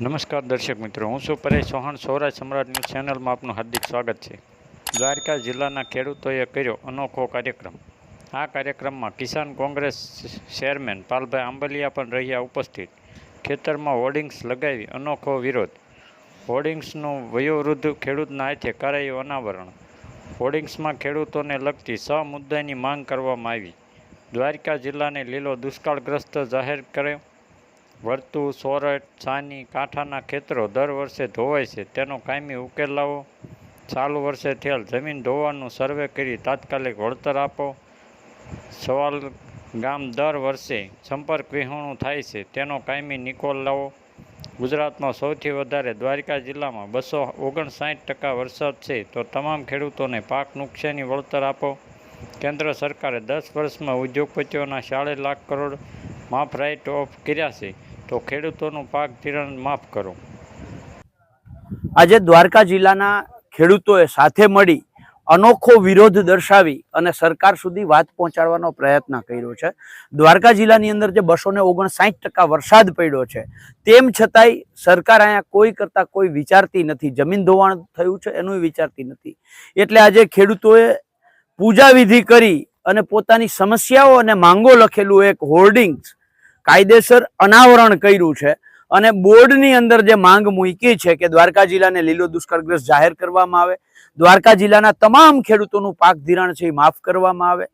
નમસ્કાર દર્શક મિત્રો, હું છું પરેશ ચૌહાણ. સૌરાષ્ટ્ર સમ્રાટ ન્યૂઝ ચેનલમાં આપનું હાર્દિક સ્વાગત છે. દ્વારકા જિલ્લાના ખેડૂતોએ કર્યો અનોખો કાર્યક્રમ. આ કાર્યક્રમમાં કિસાન કોંગ્રેસ ચેરમેન પાલભાઈ આંબલિયા પણ રહ્યા ઉપસ્થિત. ખેતરમાં હોર્ડિંગ્સ લગાવી અનોખો વિરોધ. હોર્ડિંગ્સનું વયોવૃદ્ધ ખેડૂતના હાથે કરાયું અનાવરણ. હોર્ડિંગ્સમાં ખેડૂતોને લગતી સ મુદ્દાની માંગ કરવામાં આવી. દ્વારકા જિલ્લાને લીલો દુષ્કાળગ્રસ્ત જાહેર કર્યો. વર્તુ, સોરઠ, છાની, કાંઠાના ખેતરો દર વર્ષે ધોવાય છે. તેનો કાયમી ઉકેલ લાવો. ચાલુ વર્ષે થયેલ જમીન ધોવાનું સર્વે કરી તાત્કાલિક વળતર આપો. સવાલ ગામ દર વર્ષે સંપર્ક વિહોણું થાય છે. તેનો કાયમી નિકોલ લાવો. ગુજરાતમાં સૌથી વધારે દ્વારિકા જિલ્લામાં બસો ઓગણસાઠ ટકા વરસાદ છે, તો તમામ ખેડૂતોને પાક નુકસાની વળતર આપો. કેન્દ્ર સરકારે દસ વર્ષમાં ઉદ્યોગપતિઓના સાડે લાખ કરોડ માફ રાઇટ ઓફ કર્યા છે. તો ખેડૂતોનું પાક ધિરાણ માફ કરો. આજે દ્વારકા જિલ્લાના ખેડૂતોએ સાથે મળી અનોખો વિરોધ દર્શાવી અને સરકાર સુધી વાત પહોંચાડવાનો પ્રયત્ન કર્યો છે. દ્વારકા જિલ્લાની અંદર જે બસો ને ટકા વરસાદ પડ્યો છે, તેમ છતાંય સરકાર અહીંયા કોઈ કરતા કોઈ વિચારતી નથી. જમીન ધોવાણ થયું છે એનું વિચારતી નથી. એટલે આજે ખેડૂતોએ પૂજા વિધિ કરી અને પોતાની સમસ્યાઓ અને માંગો લખેલું એક હોર્ડિંગ્સ કાયદેસર અનાવરણ કર્યું છે અને બોર્ડની અંદર જે માંગ મૂકી છે કે દ્વારકા જિલ્લાને લીલો દુષ્કાળગ્રસ્ત જાહેર કરવામાં આવે, દ્વારકા જિલ્લાના તમામ ખેડૂતોનું પાક ધિરાણ છે એ માફ કરવામાં આવે.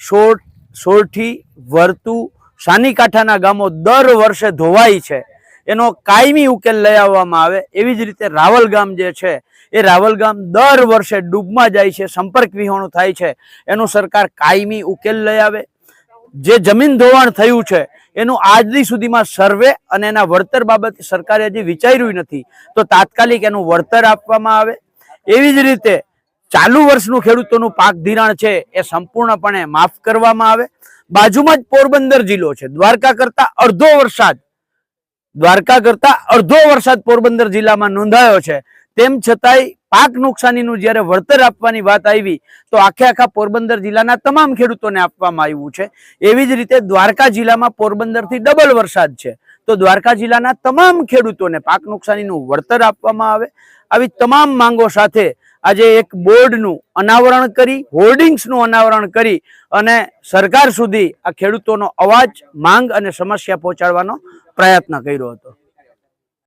સોળ સોરઠી વર્તુ સાનીકાંઠાના ગામો દર વર્ષે ધોવાય છે. એનો કાયમી ઉકેલ લઈ આવવામાં આવે. એવી જ રીતે રાવલ ગામ જે છે, એ રાવલ ગામ દર વર્ષે ડૂબમાં જાય છે, સંપર્ક વિહોણું થાય છે. એનું સરકાર કાયમી ઉકેલ લઈ આવે. જે જમીન ધોવાણ થયું છે એનું આજ સુધીમાં સર્વે અને એના વળતર બાબતે સરકારે હજી વિચાર્યું નથી. તો તાત્કાલિક એનું વળતર આપવામાં આવે. એવી જ રીતે ચાલુ વર્ષનું ખેડૂતોનું પાક ધિરાણ છે એ સંપૂર્ણપણે માફ કરવામાં આવે. બાજુમાં જ પોરબંદર જિલ્લો છે. દ્વારકા કરતા અડધો વરસાદ, દ્વારકા કરતા અડધો વરસાદ પોરબંદર જિલ્લામાં નોંધાયો છે. તેમ છતાંય પાક નુકસાનીનું જ્યારે વળતર આપવાની વાત આવી, તો આખે આખા પોરબંદર જિલ્લાના તમામ ખેડૂતોને આપવામાં આવ્યું છે. એવી જ રીતે દ્વારકા જિલ્લામાં પોરબંદરથી ડબલ વરસાદ છે. તો દ્વારકા જિલ્લાના તમામ ખેડૂતોને પાક નુકસાનીનું વળતર આપવામાં આવે. આવી તમામ માંગો સાથે આજે એક બોર્ડનું અનાવરણ કરી, હોર્ડિંગ્સનું અનાવરણ કરી અને સરકાર સુધી આ ખેડૂતોનો અવાજ, માંગ અને સમસ્યા પહોંચાડવાનો પ્રયત્ન કર્યો હતો.